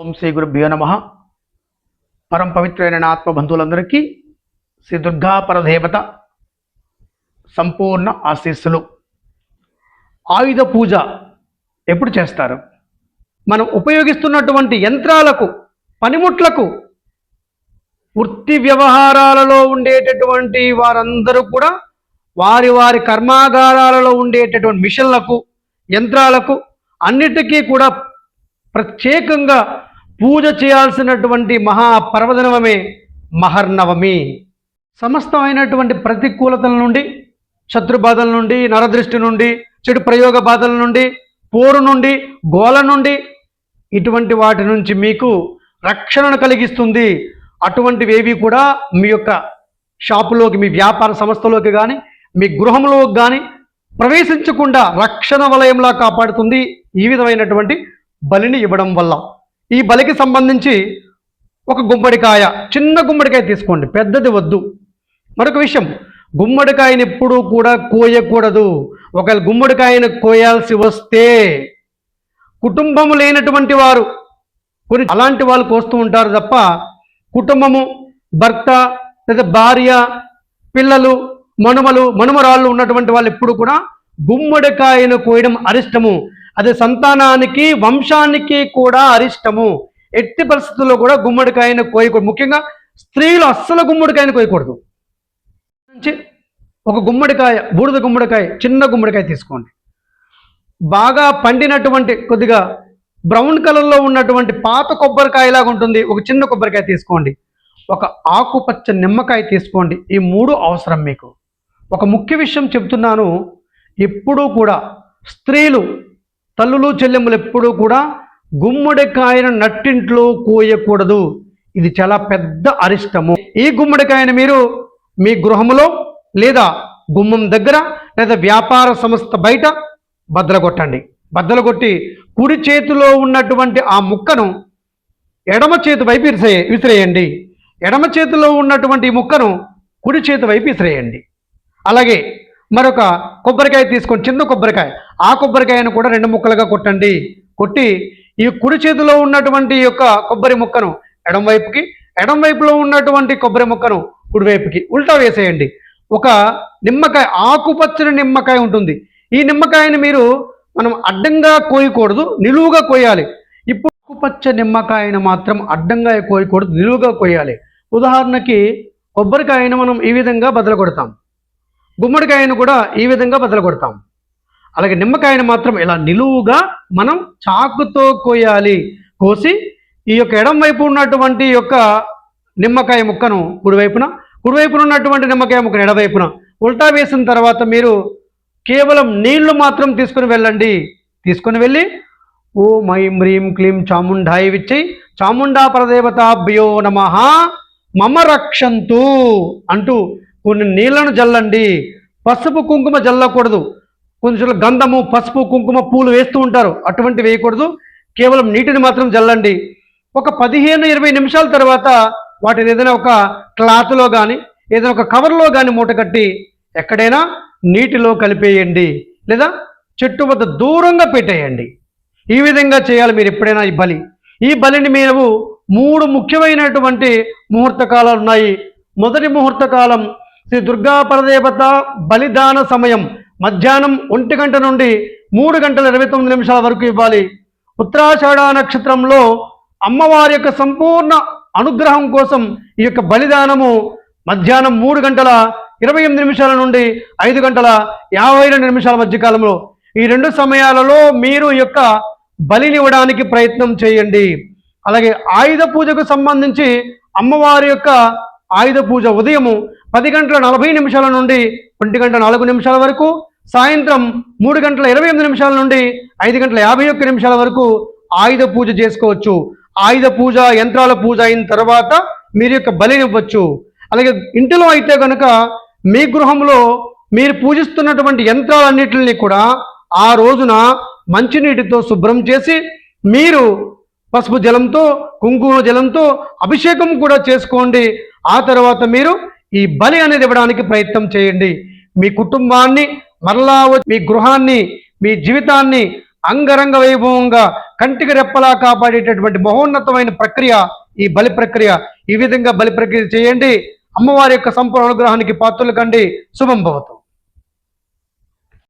ఓం శ్రీ గురుభ్యో నమ. పరం పవిత్రమైన ఆత్మబంధువులందరికీ శ్రీ దుర్గా పరదేవత సంపూర్ణ ఆశీస్సులు. ఆయుధ పూజ ఎప్పుడు చేస్తారు? మనం ఉపయోగిస్తున్నటువంటి యంత్రాలకు పనిముట్లకు వృత్తి వ్యవహారాలలో ఉండేటటువంటి వారందరూ కూడా వారి వారి కర్మాగారాలలో ఉండేటటువంటి మిషన్లకు యంత్రాలకు అన్నిటికీ కూడా ప్రత్యేకంగా పూజ చేయాల్సినటువంటి మహాపర్వదినమే మహర్నవమి. సమస్తమైనటువంటి ప్రతికూలతల నుండి శత్రుబాధల నుండి నరదృష్టి నుండి చెడు ప్రయోగ బాధల నుండి పోరు నుండి గోల నుండి ఇటువంటి వాటి నుంచి మీకు రక్షణను కలిగిస్తుంది. అటువంటివి ఏవి కూడా మీ యొక్క షాపులోకి మీ వ్యాపార సంస్థలోకి కానీ మీ గృహంలోకి కానీ ప్రవేశించకుండా రక్షణ వలయంలా కాపాడుతుంది. ఈ విధమైనటువంటి బలిని ఇవ్వడం వల్ల. ఈ బలికి సంబంధించి ఒక గుమ్మడికాయ చిన్న గుమ్మడికాయ తీసుకోండి పెద్దది వద్దు. మరొక విషయం గుమ్మడికాయని ఎప్పుడూ కూడా కోయకూడదు. ఒకవేళ గుమ్మడికాయను కోయాల్సి వస్తే కుటుంబము లేనటువంటి వారు కొన్ని అలాంటి వాళ్ళు కోస్తూ ఉంటారు తప్ప కుటుంబము భర్త లేదా భార్య పిల్లలు మనుమలు మనుమరాళ్ళు ఉన్నటువంటి వాళ్ళు ఎప్పుడు కూడా గుమ్మడికాయను కోయడం అరిష్టము. అది సంతానానికి వంశానికి కూడా అరిష్టము. ఎట్టి పరిస్థితుల్లో కూడా గుమ్మడికాయను కోయకూడదు. ముఖ్యంగా స్త్రీలు అస్సలు గుమ్మడికాయను కోయకూడదు. నుంచి ఒక గుమ్మడికాయ బూడిద గుమ్మడికాయ చిన్న గుమ్మడికాయ తీసుకోండి. బాగా పండినటువంటి కొద్దిగా బ్రౌన్ కలర్లో ఉన్నటువంటి పాత కొబ్బరికాయలాగా ఉంటుంది. ఒక చిన్న కొబ్బరికాయ తీసుకోండి. ఒక ఆకుపచ్చ నిమ్మకాయ తీసుకోండి. ఈ మూడు అవసరం మీకు. ఒక ముఖ్య విషయం చెప్తున్నాను. ఎప్పుడూ కూడా స్త్రీలు తల్లులు చెల్లెములు ఎప్పుడూ కూడా గుమ్మడికాయను నట్టింట్లో కోయకూడదు. ఇది చాలా పెద్ద అరిష్టము. ఈ గుమ్మడికాయను మీరు మీ గృహములో లేదా గుమ్మం దగ్గర లేదా వ్యాపార సంస్థ బయట బద్దలగొట్టండి. బద్దలగొట్టి కుడి చేతిలో ఉన్నటువంటి ఆ ముక్కను ఎడమ చేతి వైపు విసిరే విసిరేయండి. ఎడమ చేతిలో ఉన్నటువంటి ముక్కను కుడి చేతి వైపు విసిరేయండి అలాగే మరొక కొబ్బరికాయ తీసుకొని చిన్న కొబ్బరికాయ. ఆ కొబ్బరికాయను కూడా రెండు ముక్కలుగా కొట్టండి. కొట్టి ఈ కుడి చేతిలో ఉన్నటువంటి యొక్క కొబ్బరి ముక్కను ఎడంవైపుకి ఎడంవైపులో ఉన్నటువంటి కొబ్బరి ముక్కను కుడివైపుకి ఉల్టా వేసేయండి. ఒక నిమ్మకాయ ఆకుపచ్చని నిమ్మకాయ ఉంటుంది. ఈ నిమ్మకాయని మీరు మనం అడ్డంగా కోయకూడదు నిలువుగా కోయాలి. ఇప్పుడు ఆకుపచ్చ నిమ్మకాయను మాత్రం అడ్డంగా కోయకూడదు నిలువుగా కోయాలి. ఉదాహరణకి కొబ్బరికాయను మనం ఈ విధంగా బదలు కొడతాం. గుమ్మడికాయను కూడా ఈ విధంగా బదలు కొడతాం అలాగే నిమ్మకాయను మాత్రం ఇలా నిలువుగా మనం చాకుతో కోయాలి. కోసి ఈ యొక్క ఎడం వైపు ఉన్నటువంటి యొక్క నిమ్మకాయ ముక్కను కుడివైపున కుడివైపున ఉన్నటువంటి నిమ్మకాయ ముక్కను ఎడవైపున ఉల్టా వేసిన తర్వాత మీరు కేవలం నీళ్ళు మాత్రం తీసుకుని వెళ్ళండి. తీసుకుని వెళ్ళి ఓ ఐం హ్రీం క్లీం చాముండాయి విచ్చి చాముండా పరదేవతాభ్యో నమ. మమ రక్షంతు అంటూ కొన్ని నీళ్ళను జల్లండి. పసుపు కుంకుమ జల్లకూడదు. కొంచెం గంధము పసుపు కుంకుమ పూలు వేస్తూ ఉంటారు. అటువంటి వేయకూడదు. కేవలం నీటిని మాత్రం జల్లండి. ఒక పదిహేను ఇరవై నిమిషాల తర్వాత వాటిని ఏదైనా ఒక క్లాత్లో కానీ ఏదైనా ఒక కవర్లో కానీ మూట కట్టి ఎక్కడైనా నీటిలో కలిపేయండి. లేదా చెట్టు వద్ద దూరంగా పెట్టేయండి. ఈ విధంగా చేయాలి మీరు ఎప్పుడైనా ఈ బలి. ఈ బలిని మీరు మూడు ముఖ్యమైనటువంటి ముహూర్త కాలాలు ఉన్నాయి. మొదటి ముహూర్త కాలం శ్రీ దుర్గా పరదేవత బలిదాన సమయం. మధ్యాహ్నం ఒంటి గంట నుండి మూడు గంటల ఇరవై తొమ్మిది నిమిషాల వరకు ఇవ్వాలి. ఉత్తరాషాఢ నక్షత్రంలో అమ్మవారి యొక్క సంపూర్ణ అనుగ్రహం కోసం ఈ యొక్క బలిదానము మధ్యాహ్నం మూడు గంటల ఇరవై ఎనిమిది నిమిషాల నుండి ఐదు గంటల యాభై రెండు నిమిషాల మధ్యకాలంలో ఈ రెండు సమయాలలో మీరు ఈ యొక్క బలిని ఇవ్వడానికి ప్రయత్నం చేయండి. అలాగే ఆయుధ పూజకు సంబంధించి అమ్మవారి యొక్క ఆయుధ పూజ ఉదయము పది గంటల నలభై నిమిషాల నుండి ఒంటి గంట నాలుగు నిమిషాల వరకు సాయంత్రం మూడు గంటల ఇరవై ఎనిమిది నిమిషాల నుండి ఐదు గంటల యాభై ఒక్క నిమిషాల వరకు ఆయుధ పూజ చేసుకోవచ్చు. ఆయుధ పూజ యంత్రాల పూజ అయిన తర్వాత మీరు యొక్క బలినివ్వచ్చు అలాగే ఇంటిలో అయితే కనుక మీ గృహంలో మీరు పూజిస్తున్నటువంటి యంత్రాలన్నిటిని కూడా ఆ రోజున మంచినీటితో శుభ్రం చేసి మీరు పసుపు జలంతో కుంకుమ జలంతో అభిషేకం కూడా చేసుకోండి. ఆ తర్వాత మీరు ఈ బలి అనేది ఇవ్వడానికి ప్రయత్నం చేయండి. మీ కుటుంబాన్ని మరలా మీ గృహాన్ని మీ జీవితాన్ని అంగరంగ వైభవంగా కంటికి రెప్పలా కాపాడేటటువంటి మహోన్నతమైన ప్రక్రియ ఈ బలి ప్రక్రియ. ఈ విధంగా బలి ప్రక్రియ చేయండి. అమ్మవారి యొక్క సంపూర్ణ అనుగ్రహానికి పాత్రలు కండి. శుభం భవతం.